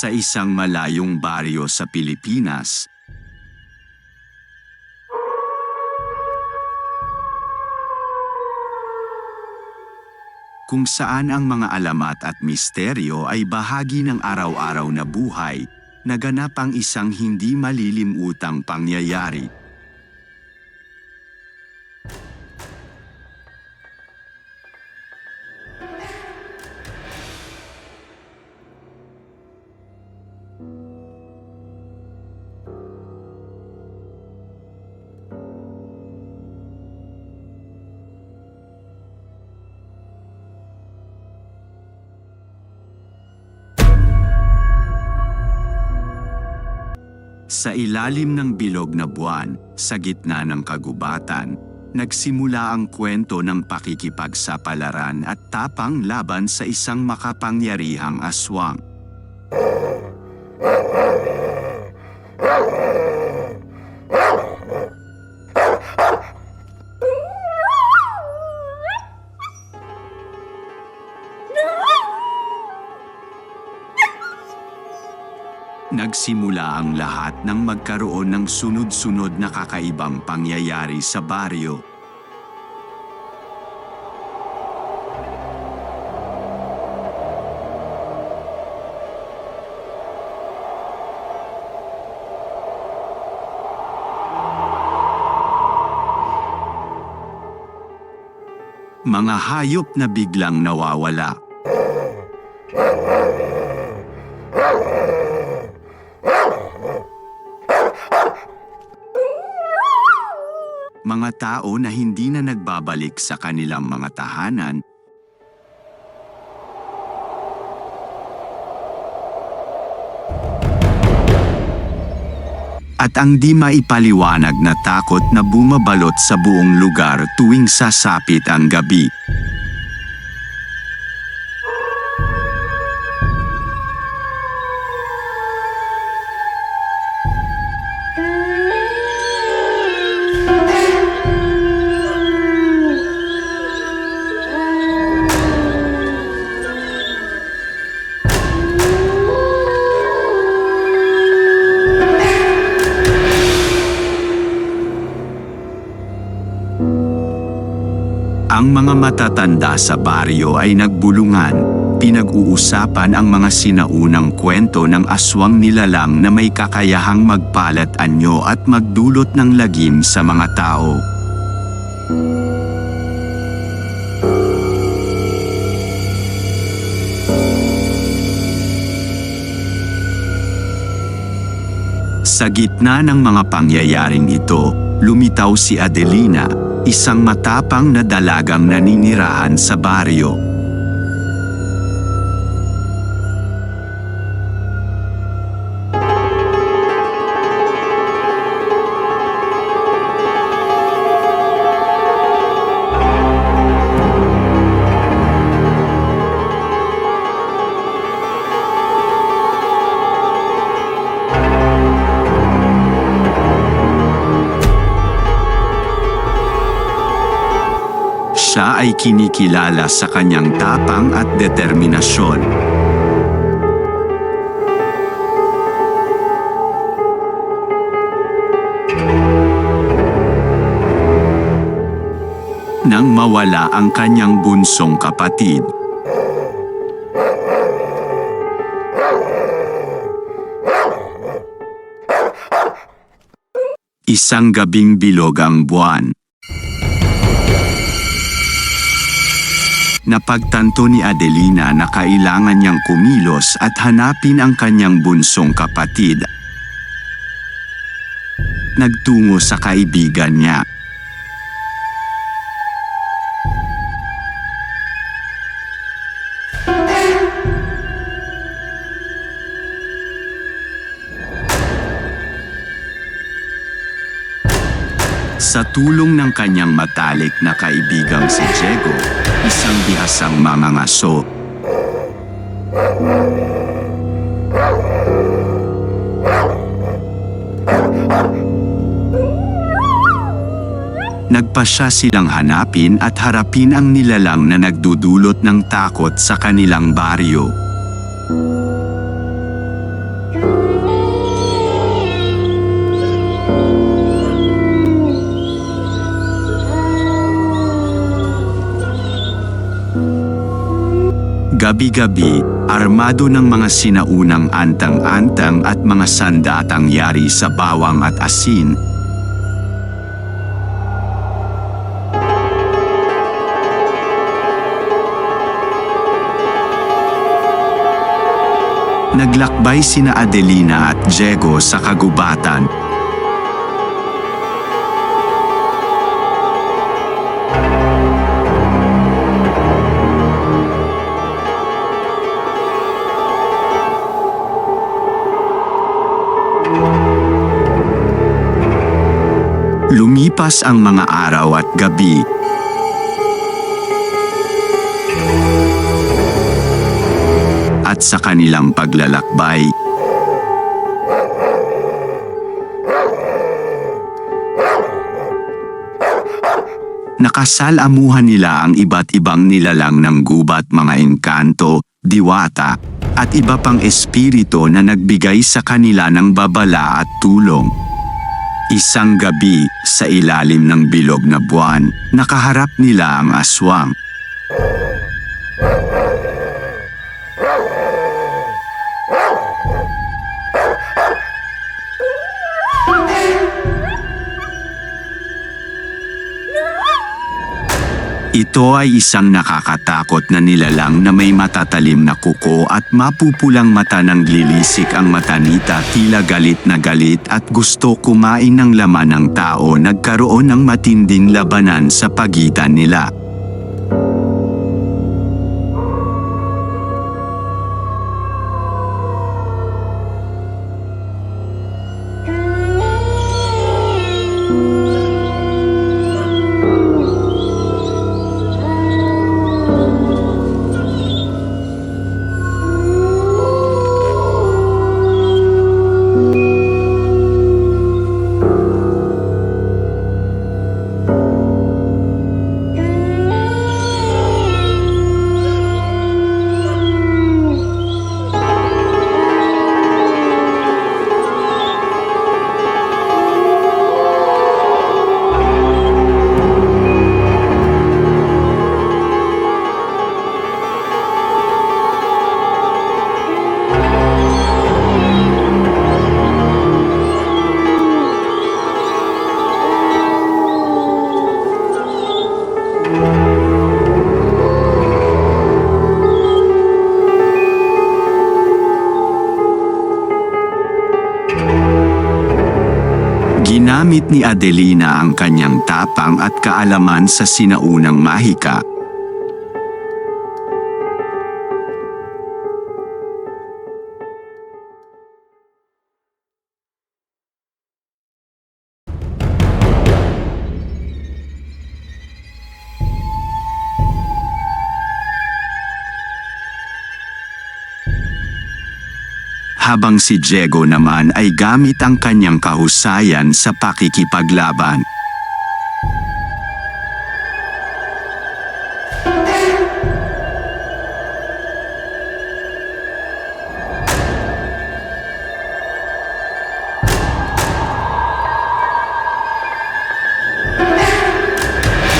Sa isang malayong baryo sa Pilipinas, kung saan ang mga alamat at misteryo ay bahagi ng araw-araw na buhay, naganap ang isang hindi malilimutang pangyayari. Sa ilalim ng bilog na buwan, sa gitna ng kagubatan, nagsimula ang kwento ng pakikipagsapalaran at tapang laban sa isang makapangyarihang aswang. Nagsimula ang lahat ng magkaroon ng sunod-sunod na kakaibang pangyayari sa baryo. Mga hayop na biglang nawawala. Tao na hindi na nagbabalik sa kanilang mga tahanan at ang di maipaliwanag na takot na bumabalot sa buong lugar tuwing sasapit ang gabi. Ang mga matatanda sa baryo ay nagbulungan, pinag-uusapan ang mga sinaunang kwento ng aswang nilalang na may kakayahang magpalat anyo at magdulot ng lagim sa mga tao. Sa gitna ng mga pangyayaring ito, lumitaw si Adelina, isang matapang na dalagang naninirahan sa baryo. Siya ay kinikilala sa kanyang tapang at determinasyon. Nang mawala ang kanyang bunsong kapatid, isang gabing bilog ang buwan. Napagtanto ni Adelina na kailangan niyang kumilos at hanapin ang kanyang bunsong kapatid. Nagtungo sa kaibigan niya. Sa tulong ng kanyang matalik na kaibigang si Diego, isang bihasang mangangaso, Nagpasya silang hanapin at harapin ang nilalang na nagdudulot ng takot sa kanilang baryo. Gabi-gabi, armado ng mga sinaunang antang-antang at mga sandatang yari sa bawang at asin, Naglakbay sina Adelina at Diego sa kagubatan. Lumipas ang mga araw at gabi at sa kanilang paglalakbay, nakasalamuhan nila ang iba't ibang nilalang ng gubat mga engkanto, diwata, at iba pang espiritu na nagbigay sa kanila ng babala at tulong. Isang gabi, sa ilalim ng bilog na buwan, nakaharap nila ang aswang. Ito ay isang nakakatakot na nilalang na may matatalim na kuko at mapupulang mata ng lilisik ang mata nita tila galit na galit at gusto kumain ng laman ng tao nagkaroon ng matinding labanan sa pagitan nila. Ginamit ni Adelina ang kanyang tapang at kaalaman sa sinaunang mahika. Habang si Diego naman ay gamit ang kanyang kahusayan sa pakikipaglaban.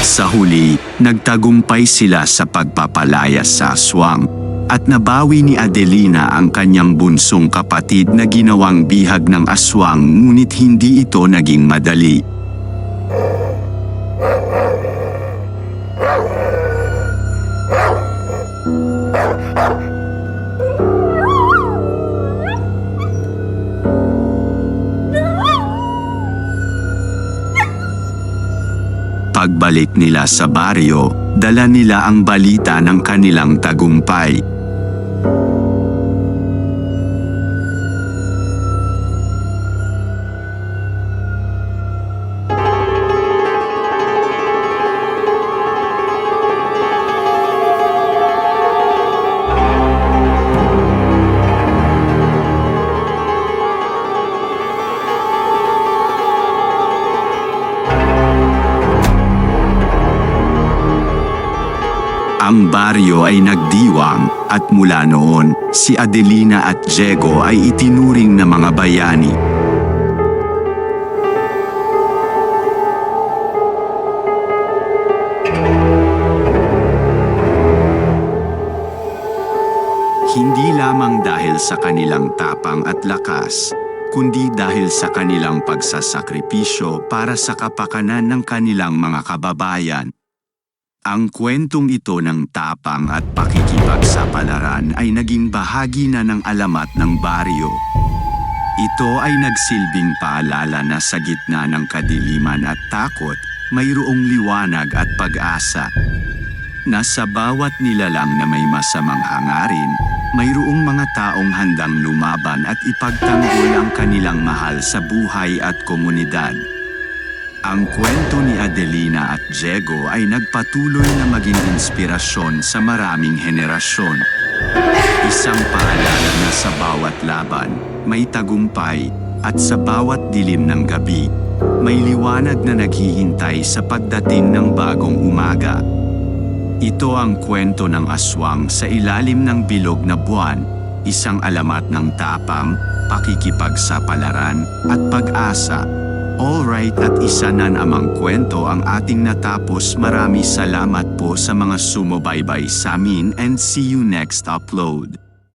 Sa huli, nagtagumpay sila sa pagpapalayas sa aswang at nabawi ni Adelina ang kanyang bunsong kapatid na ginawang bihag ng aswang ngunit hindi ito naging madali. Pagbalik nila sa baryo, dala nila ang balita ng kanilang tagumpay. Baryo ay nagdiwang at mula noon, si Adelina at Diego ay itinuring na mga bayani. lamang dahil sa kanilang tapang at lakas, kundi dahil sa kanilang pagsasakripisyo para sa kapakanan ng kanilang mga kababayan. Ang kwentong ito ng tapang at pakikipagsapalaran ay naging bahagi na ng alamat ng baryo. Ito ay nagsilbing paalala na sa gitna ng kadiliman at takot, mayroong liwanag at pag-asa. Na sa bawat nilalang na may masamang hangarin, mayroong mga taong handang lumaban at ipagtanggol ang kanilang mahal sa buhay at komunidad. Ang kwento ni Adelina at Diego ay nagpatuloy na maging inspirasyon sa maraming henerasyon. Isang paalala na sa bawat laban, may tagumpay, at sa bawat dilim ng gabi, may liwanag na naghihintay sa pagdating ng bagong umaga. Ito ang kwento ng aswang sa ilalim ng bilog na buwan, isang alamat ng tapang, pakikipagsapalaran, at pag-asa. Alright at isa na namang kwento ang ating natapos. Marami salamat po sa mga sumubaybay sa amin and see you next upload.